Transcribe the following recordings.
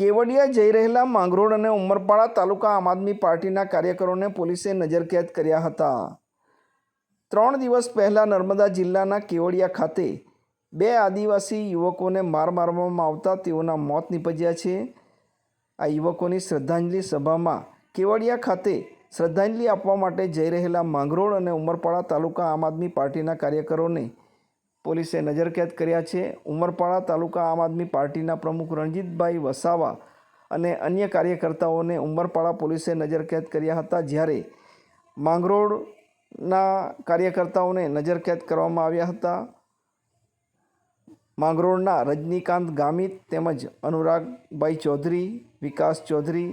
કેવડિયા જઈ રહેલા માંગરોળ અને ઉમરપાડા તાલુકા આમ આદમી પાર્ટીના કાર્યકરોને પોલીસે નજરકેદ કર્યા હતા. ત્રણ દિવસ પહેલાં નર્મદા જિલ્લાના કેવડિયા ખાતે બે આદિવાસી યુવકોને માર મારવામાં આવતા તેઓના મોત નીપજ્યા છે. આ યુવકોની શ્રદ્ધાંજલિ સભામાં કેવડિયા ખાતે શ્રદ્ધાંજલિ આપવા માટે જઈ રહેલા માંગરોળ અને ઉમરપાડા તાલુકા આમ આદમી પાર્ટીના કાર્યકરોને પોલીસે નજરકેદ કર્યા છે. ઉમરપાડા તાલુકા આમ આદમી પાર્ટીના પ્રમુખ રણજીતભાઈ વસાવા અને અન્ય કાર્યકર્તાઓને ઉમરપાડા પોલીસે નજરકેદ કર્યા હતા. જ્યારે માંગરોળના કાર્યકર્તાઓને નજરકેદ કરવામાં આવ્યા હતા. માંગરોળના રજનીકાંત ગામિત તેમજ અનુરાગભાઈ ચૌધરી, વિકાસ ચૌધરી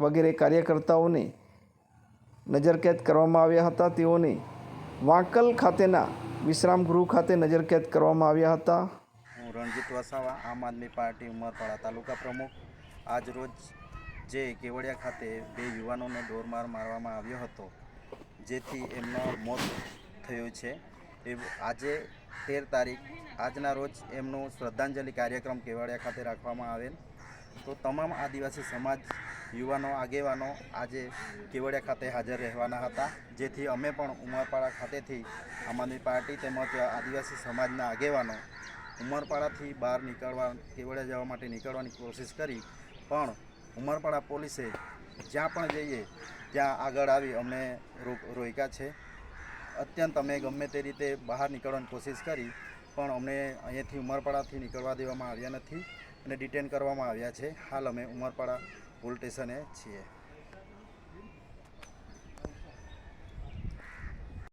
વગેરે કાર્યકર્તાઓને નજરકેદ કરવામાં આવ્યા હતા. તેઓને વાંકલ ખાતેના વિશ્રામ ગૃહ ખાતે નજરકેદ કરવામાં આવ્યા હતા. હું રણજીત વસાવા, આમ આદમી પાર્ટી, ઉમરપાડા તાલુકા પ્રમુખ. આજ રોજ જે કેવડિયા ખાતે બે યુવાનોને દોરમાર મારવામાં આવ્યો હતો, જેથી એમનો મોત થયું છે. એ આજે તેર તારીખ, આજના રોજ એમનું શ્રદ્ધાંજલિ કાર્યક્રમ કેવડિયા ખાતે રાખવામાં આવેલ. તો તમામ આદિવાસી સમાજ, યુવાનો, આગેવાનો આજે કેવડિયા ખાતે હાજર રહેવાના હતા. જેથી અમે પણ ઉમરપાડા ખાતેથી આમ આદમી પાર્ટી તેમજ આદિવાસી સમાજના આગેવાનો ઉમરપાડાથી બહાર નીકળવા, કેવડિયા જવા માટે નીકળવાની કોશિશ કરી. પણ ઉમરપાડા પોલીસે જ્યાં પણ જઈએ ત્યાં આગળ આવી અમને રોક રોક્યા છે. અત્યંત અમે ગમે તે રીતે બહાર નીકળવાની કોશિશ કરી. પણ અમને અહીંયાથી ઉમરપાડાથી નીકળવા દેવામાં આવ્યા નથી અને ડિટેન કરવામાં આવ્યા છે. હાલ અમે ઉમરપાડા પોલીસ સ્ટેશને છીએ.